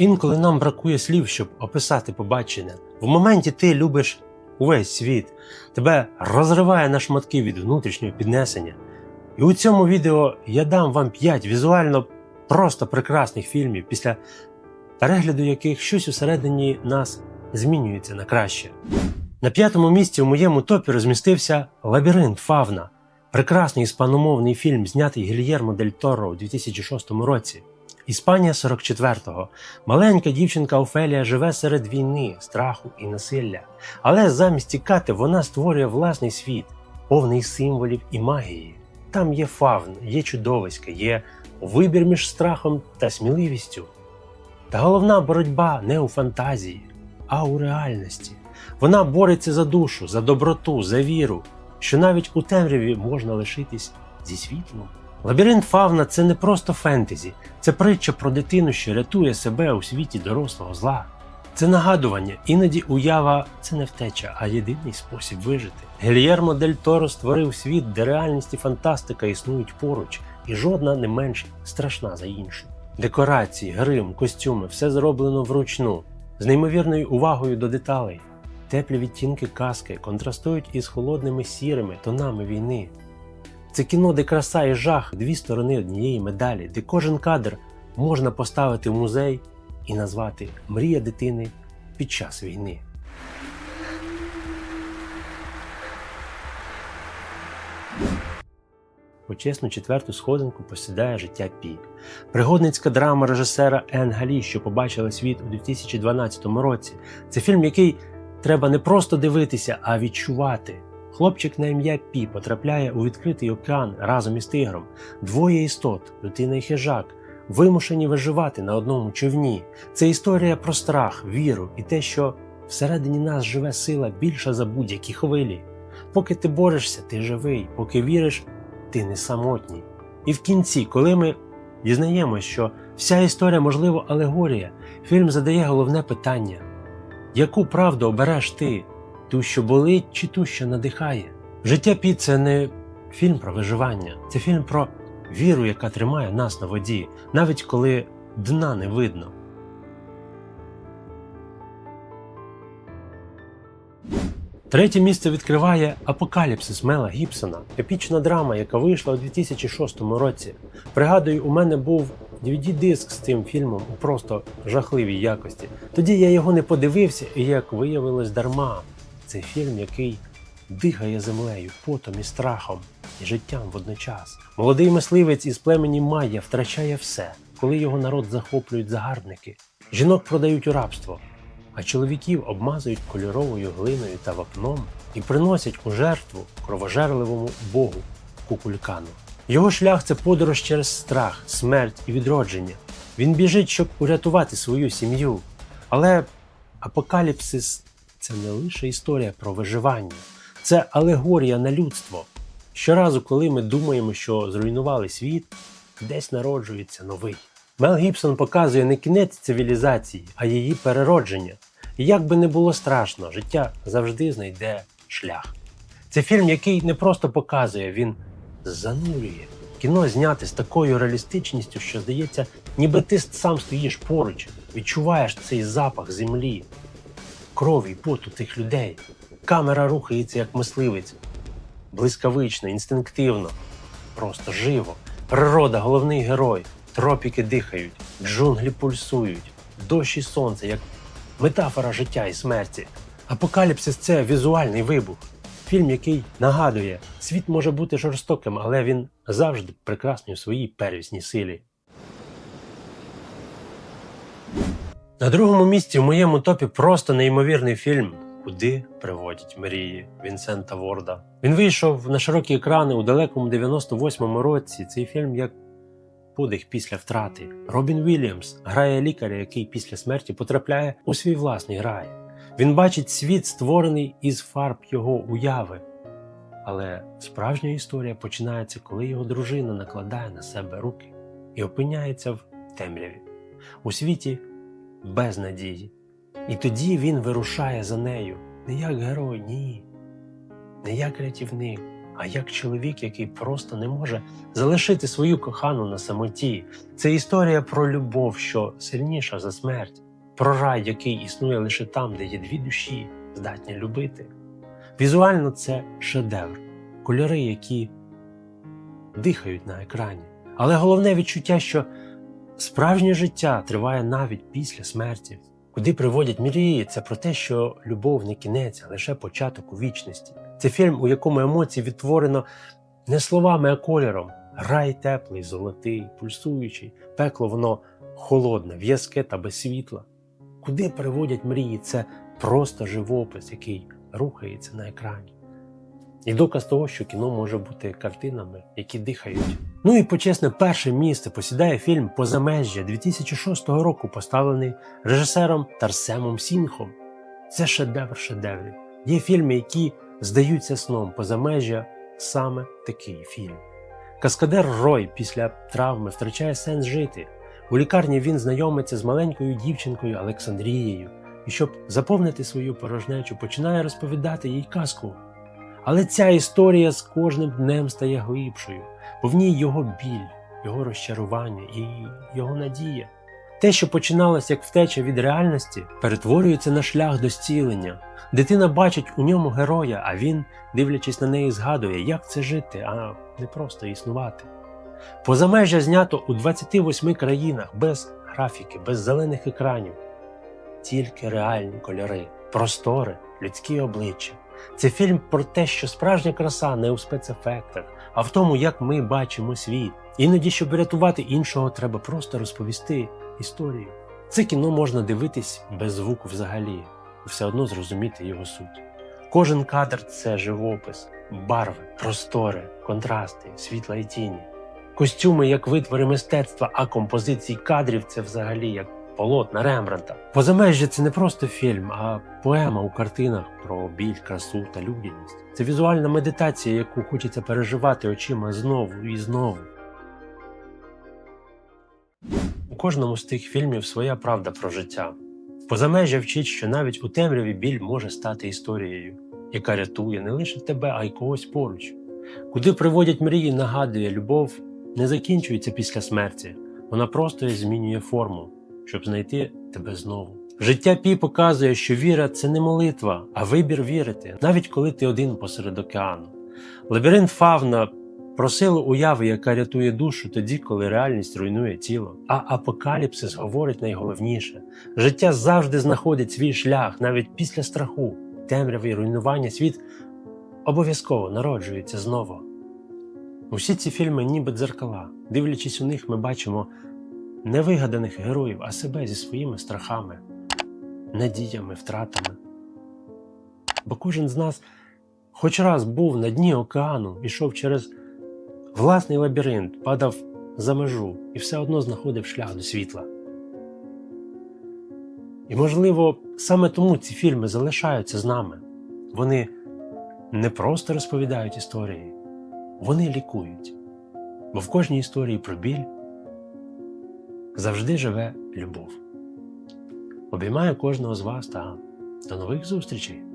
Інколи нам бракує слів, щоб описати побачене. В моменті ти любиш увесь світ, тебе розриває на шматки від внутрішнього піднесення. І у цьому відео я дам вам 5 візуально просто прекрасних фільмів, після перегляду яких щось усередині нас змінюється на краще. На п'ятому місці в моєму топі розмістився Лабіринт Фавна, прекрасний іспаномовний фільм, знятий Гільєрмо Дель Торо у 2006 році. Іспанія 44-го. Маленька дівчинка Офелія живе серед війни, страху і насилля. Але замість тікати вона створює власний світ, повний символів і магії. Там є фавн, є чудовиська, є вибір між страхом та сміливістю. Та головна боротьба не у фантазії, а у реальності. Вона бореться за душу, за доброту, за віру, що навіть у темряві можна лишитись зі світлом. Лабіринт Фавна це не просто фентезі, це притча про дитину, що рятує себе у світі дорослого зла. Це нагадування, іноді уява це не втеча, а єдиний спосіб вижити. Гельєрмо Дель Торо створив світ, де реальність і фантастика існують поруч, і жодна не менш страшна за іншу. Декорації, грим, костюми все зроблено вручну, з неймовірною увагою до деталей. Теплі відтінки казки контрастують із холодними сірими тонами війни. Це кіно, де краса і жах дві сторони однієї медалі, де кожен кадр можна поставити в музей і назвати Мрія дитини під час війни. Почесну четверту сходинку посідає життя Пі. Пригодницька драма режисера Ен Галі, що побачила світ у 2012 році. Це фільм, який треба не просто дивитися, а відчувати. Хлопчик на ім'я Пі потрапляє у відкритий океан разом із тигром. Двоє істот, людина і хижак, вимушені виживати на одному човні. Це історія про страх, віру і те, що всередині нас живе сила більша за будь-які хвилі. Поки ти борешся, ти живий, поки віриш, ти не самотній. І в кінці, коли ми дізнаємося, що вся історія, можливо, алегорія, фільм задає головне питання: яку правду обереш ти? Ту, що болить, чи ту, що надихає? Життя Пі це не фільм про виживання, це фільм про віру, яка тримає нас на воді, навіть коли дна не видно. Третє місце відкриває Апокаліпсис Мела Гібсона, епічна драма, яка вийшла у 2006 році. Пригадую, у мене був DVD-диск з цим фільмом у просто жахливій якості. Тоді я його не подивився, і як виявилось дарма. Це фільм, який дихає землею, потом і страхом, і життям водночас. Молодий мисливець із племені Майя втрачає все, коли його народ захоплюють загарбники. Жінок продають у рабство, а чоловіків обмазують кольоровою глиною та вапном і приносять у жертву кровожерливому богу Кукулькану. Його шлях це подорож через страх, смерть і відродження. Він біжить, щоб урятувати свою сім'ю. Але апокаліпсис це не лише історія про виживання, це алегорія на людство. Щоразу, коли ми думаємо, що зруйнували світ, десь народжується новий. Мел Гібсон показує не кінець цивілізації, а її переродження. І як би не було страшно, життя завжди знайде шлях. Це фільм, який не просто показує, він занурює. Кіно зняте з такою реалістичністю, що здається, ніби ти сам стоїш поруч, відчуваєш цей запах землі, крові, поту тих людей. Камера рухається як мисливець, блискавично, інстинктивно, просто живо. Природа, головний герой, тропіки дихають, джунглі пульсують, дощ і сонце, як метафора життя і смерті. Апокаліпсис це візуальний вибух. Фільм, який нагадує, світ може бути жорстоким, але він завжди прекрасний у своїй первісній силі. На другому місці в моєму топі просто неймовірний фільм Куди приводять мрії Вінсента Ворда. Він вийшов на широкі екрани у далекому 98-му році. Цей фільм як подих після втрати. Робін Вільямс грає лікаря, який після смерті потрапляє у свій власний рай. Він бачить світ, створений із фарб його уяви. Але справжня історія починається, коли його дружина накладає на себе руки і опиняється в темряві, у світі без надії. І тоді він вирушає за нею не як герой, ні, не як рятівник, а як чоловік, який просто не може залишити свою кохану на самоті. Це історія про любов, що сильніша за смерть, про рай, який існує лише там, де є дві душі, здатні любити. Візуально це шедевр, кольори, які дихають на екрані. Але головне відчуття, що справжнє життя триває навіть після смерті. Куди приводять мрії, це про те, що любов не кінець, а лише початок у вічності. Це фільм, у якому емоції відтворено не словами, а кольором. Рай теплий, золотий, пульсуючий, пекло воно холодне, в'язке та без світла. Куди приводять мрії? Це просто живопис, який рухається на екрані. І доказ того, що кіно може бути картинами, які дихають. Ну і почесне перше місце посідає фільм Позамежжя 2006 року, поставлений режисером Тарсемом Сінхом. Це шедевр шедеврів. Є фільми, які здаються сном позамежжя саме такий фільм. Каскадер Рой після травми втрачає сенс жити. У лікарні він знайомиться з маленькою дівчинкою Олександрією, і щоб заповнити свою порожнечу, починає розповідати їй казку. Але ця історія з кожним днем стає глибшою, бо в ній його біль, його розчарування і його надія. Те, що починалось як втеча від реальності, перетворюється на шлях до зцілення. Дитина бачить у ньому героя, а він, дивлячись на неї, згадує, як це жити, а не просто існувати. Позамежжя знято у 28 країнах без графіки, без зелених екранів, тільки реальні кольори, простори, людські обличчя. Це фільм про те, що справжня краса не у спецефектах, а в тому, як ми бачимо світ. Іноді, щоб врятувати іншого, треба просто розповісти історію. Це кіно можна дивитись без звуку взагалі, і все одно зрозуміти його суть. Кожен кадр це живопис, барви, простори, контрасти, світла і тіні. Костюми як витвори мистецтва, а композиції кадрів це взагалі як полотна Рембранта. Позамежжя це не просто фільм, а поема у картинах про біль, красу та людяність. Це візуальна медитація, яку хочеться переживати очима знову і знову. У кожному з тих фільмів своя правда про життя. Позамежжя вчить, що навіть у темряві біль може стати історією, яка рятує не лише тебе, а й когось поруч. Куди приводять мрії, нагадує, любов не закінчується після смерті, вона просто змінює форму, щоб знайти тебе знову. Життя Пі показує, що віра це не молитва, а вибір вірити, навіть коли ти один посеред океану. Лабіринт Фавна про силу уяви, яка рятує душу тоді, коли реальність руйнує тіло. А апокаліпсис говорить найголовніше: життя завжди знаходить свій шлях, навіть після страху, темряви і руйнування світ обов'язково народжується знову. Усі ці фільми ніби дзеркала. Дивлячись у них, ми бачимо не вигаданих героїв, а себе зі своїми страхами, надіями, втратами. Бо кожен з нас хоч раз був на дні океану, ішов через власний лабіринт, падав за межу і все одно знаходив шлях до світла. І, можливо, саме тому ці фільми залишаються з нами. Вони не просто розповідають історії, вони лікують. Бо в кожній історії про біль завжди живе любов. Обіймаю кожного з вас та до нових зустрічей!